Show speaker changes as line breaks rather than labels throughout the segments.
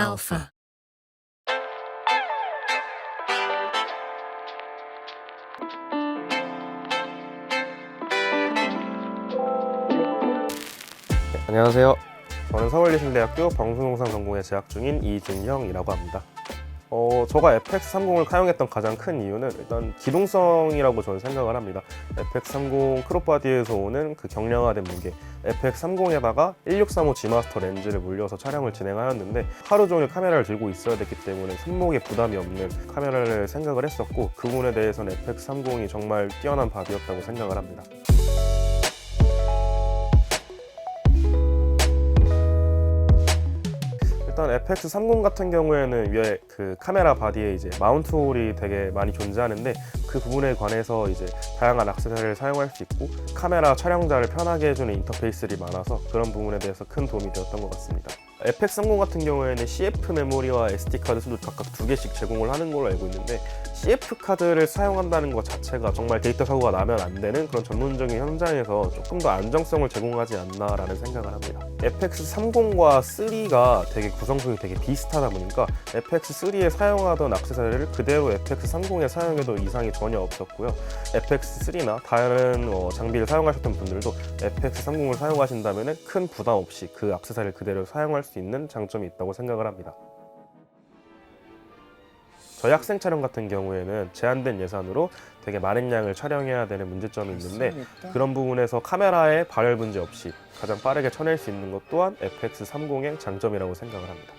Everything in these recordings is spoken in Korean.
Alpha.
안녕하세요. 저는 서울예술대학교 방송영상 전공에 재학 중인 이준형이라고 합니다. 어, 제가 FX30을 사용했던 가장 큰 이유는 일단 기동성이라고 저는 생각을 합니다. FX30 크롭바디에서 오는 그 경량화된 무게, FX30에다가 1635 G마스터 렌즈를 물려서 촬영을 진행하였는데 하루 종일 카메라를 들고 있어야 됐기 때문에 손목에 부담이 없는 카메라를 생각을 했었고 그 부분에 대해서는 FX30이 정말 뛰어난 바디였다고 생각을 합니다. 일단 FX30 같은 경우에는 위에 그 카메라 바디에 이제 마운트 홀이 되게 많이 존재하는데 그 부분에 관해서 이제 다양한 액세서리를 사용할 수 있고 카메라 촬영자를 편하게 해주는 인터페이스들이 많아서 그런 부분에 대해서 큰 도움이 되었던 것 같습니다. FX30 같은 경우에는 CF 메모리와 SD 카드 수도 각각 두 개씩 제공을 하는 걸로 알고 있는데 CF 카드를 사용한다는 것 자체가 정말 데이터 사고가 나면 안 되는 그런 전문적인 현장에서 조금 더 안정성을 제공하지 않나라는 생각을 합니다. FX30과 3가 되게 구성성이 되게 비슷하다 보니까 FX3에 사용하던 액세서리를 그대로 FX30에 사용해도 이상이 전혀 없었고요. FX3나 다른 어, 장비를 사용하셨던 분들도 FX30을 사용하신다면 큰 부담 없이 그 액세서리를 그대로 사용할 수 있는 장점이 있다고 생각을 합니다. 저희 학생 촬영 같은 경우에는 제한된 예산으로 되게 많은 양을 촬영해야 되는 문제점이 있는데 그런 부분에서 카메라에 발열 문제 없이 가장 빠르게 쳐낼 수 있는 것 또한 FX30의 장점이라고 생각을 합니다.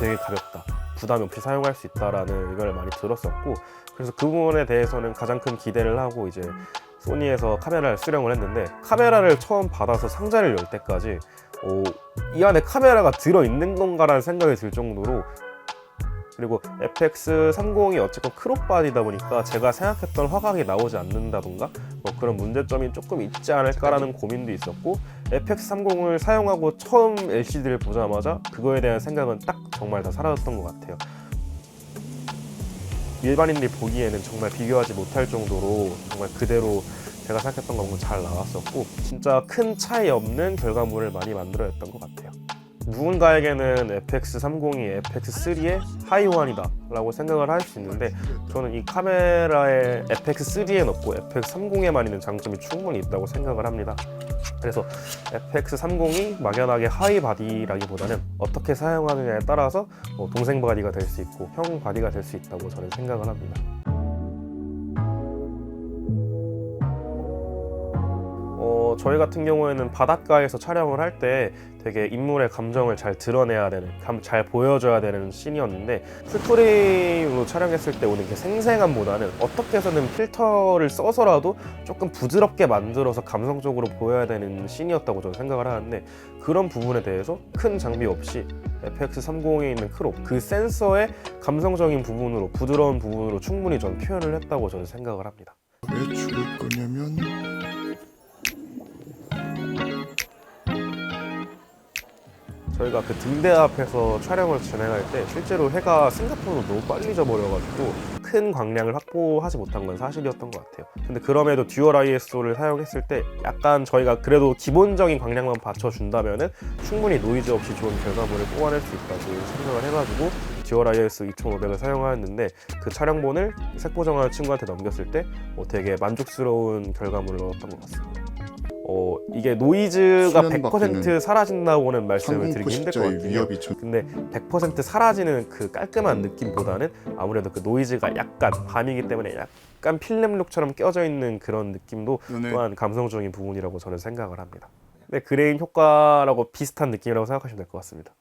되게 가볍다. 부담 없이 사용할 수 있다라는 의견을 많이 들었었고 그래서 그 부분에 대해서는 가장 큰 기대를 하고 이제 소니에서 카메라를 수령을 했는데 카메라를 처음 받아서 상자를 열 때까지 오, 이 안에 카메라가 들어 있는 건가라는 생각이 들 정도로 그리고 FX30이 어쨌건 크롭바디다 보니까 제가 생각했던 화각이 나오지 않는다던가 뭐 그런 문제점이 조금 있지 않을까라는 고민도 있었고 FX30을 사용하고 처음 LCD를 보자마자 그거에 대한 생각은 딱 정말 다 사라졌던 것 같아요. 일반인들이 보기에는 정말 비교하지 못할 정도로 정말 그대로 제가 생각했던 것과 잘 나왔었고 진짜 큰 차이 없는 결과물을 많이 만들어냈던 것 같아요. 누군가에게는 FX30이 FX3의 하이원이다 라고 생각을 할 수 있는데 저는 이 카메라에 FX3에 넣고 FX30에만 있는 장점이 충분히 있다고 생각을 합니다. 그래서 FX30이 막연하게 하이 바디라기보다는 어떻게 사용하느냐에 따라서 뭐 동생 바디가 될 수 있고 형 바디가 될 수 있다고 저는 생각을 합니다. 저희 같은 경우에는 바닷가에서 촬영을 할 때 되게 인물의 감정을 잘 드러내야 되는, 감, 잘 보여줘야 되는 씬이었는데 풀프레임으로 촬영했을 때 오는 게 생생함보다는 어떻게 해서는 필터를 써서라도 조금 부드럽게 만들어서 감성적으로 보여야 되는 씬이었다고 저는 생각을 하는데 그런 부분에 대해서 큰 장비 없이 FX30에 있는 크롭 그 센서의 감성적인 부분으로 부드러운 부분으로 충분히 전 표현을 했다고 저는 생각을 합니다.
왜 죽을 거냐면
저희가 그 등대 앞에서 촬영을 진행할 때 실제로 해가 생각보다 너무 빨리 져버려가지고 큰 광량을 확보하지 못한 건 사실이었던 것 같아요. 근데 그럼에도 듀얼 ISO를 사용했을 때 약간 저희가 그래도 기본적인 광량만 받쳐준다면은 충분히 노이즈 없이 좋은 결과물을 뽑아낼 수 있다고 생각을 해가지고 듀얼 ISO 2500을 사용하였는데 그 촬영본을 색보정하는 친구한테 넘겼을 때 어, 되게 만족스러운 결과물을 얻었던 것 같습니다. 어, 이게 노이즈가
수면
100%
바뀌는
사라진다고는 말씀을 드리기 힘들 것 같아요.
전
근데 100% 사라지는 그 깔끔한 느낌보다는 아무래도 그 노이즈가 약간 밤이기 때문에 약간 필름룩처럼 껴져 있는 그런 느낌도
눈에
또한 감성적인 부분이라고 저는 생각을 합니다. 근데 그레인 효과라고 비슷한 느낌이라고 생각하시면 될 것 같습니다.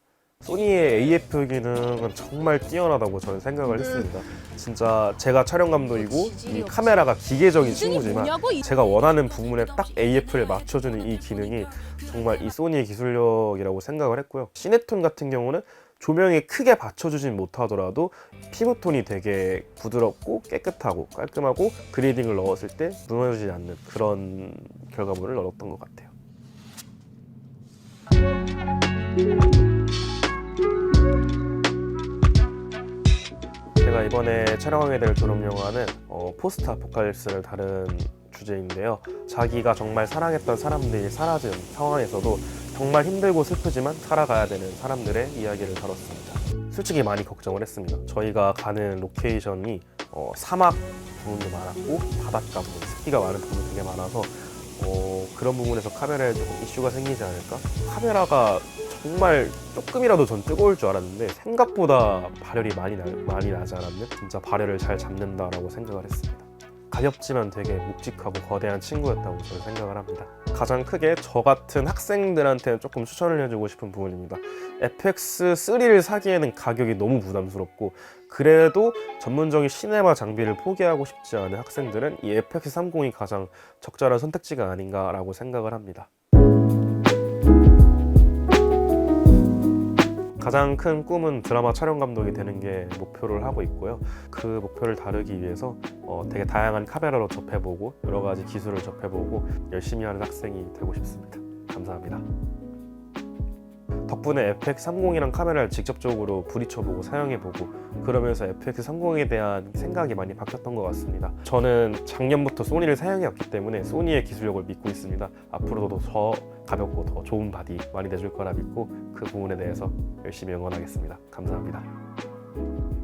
소니의 AF 기능은 정말 뛰어나다고 저는 생각을 했습니다. 진짜 제가 촬영 감독이고 이 카메라가 기계적인 친구지만 제가 원하는 부분에 딱 AF를 맞춰주는 이 기능이 정말 이 소니의 기술력이라고 생각을 했고요. 시네톤 같은 경우는 조명이 크게 받쳐주진 못하더라도 피부톤이 되게 부드럽고 깨끗하고 깔끔하고 그레이딩을 넣었을 때 무너지지 않는 그런 결과물을 얻었던 것 같아요. 제가 이번에 촬영하게 될 졸업 영화는 어, 포스트 아포칼립스를 다룬 주제인데요. 자기가 정말 사랑했던 사람들이 사라진 상황에서도 정말 힘들고 슬프지만 살아가야 되는 사람들의 이야기를 다뤘습니다. 솔직히 많이 걱정을 했습니다. 저희가 가는 로케이션이 어, 사막 부분도 많았고 바닷가 부분, 습기가 많은 부분이 되게 많아서 어, 그런 부분에서 카메라에 조금 이슈가 생기지 않을까? 카메라가 정말 조금이라도 전 뜨거울 줄 알았는데 생각보다 발열이 많이, 나, 많이 나지 않았네? 진짜 발열을 잘 잡는다라고 생각을 했습니다. 가볍지만 되게 묵직하고 거대한 친구였다고 저는 생각을 합니다. 가장 크게 저 같은 학생들한테는 조금 추천을 해주고 싶은 부분입니다. FX3를 사기에는 가격이 너무 부담스럽고 그래도 전문적인 시네마 장비를 포기하고 싶지 않은 학생들은 이 FX30이 가장 적절한 선택지가 아닌가라고 생각을 합니다. 가장 큰 꿈은 드라마 촬영 감독이 되는 게 목표를 하고 있고요. 그 목표를 다루기 위해서 어, 되게 다양한 카메라로 접해보고 여러 가지 기술을 접해보고 열심히 하는 학생이 되고 싶습니다. 감사합니다. 덕분에 FX30이랑 카메라를 직접적으로 부딪혀보고 사용해보고 그러면서 FX30에 대한 생각이 많이 바뀌었던 것 같습니다. 저는 작년부터 소니를 사용해왔기 때문에 소니의 기술력을 믿고 있습니다. 앞으로도 더 가볍고 더 좋은 바디 많이 내줄 거라 믿고 그 부분에 대해서 열심히 응원하겠습니다. 감사합니다.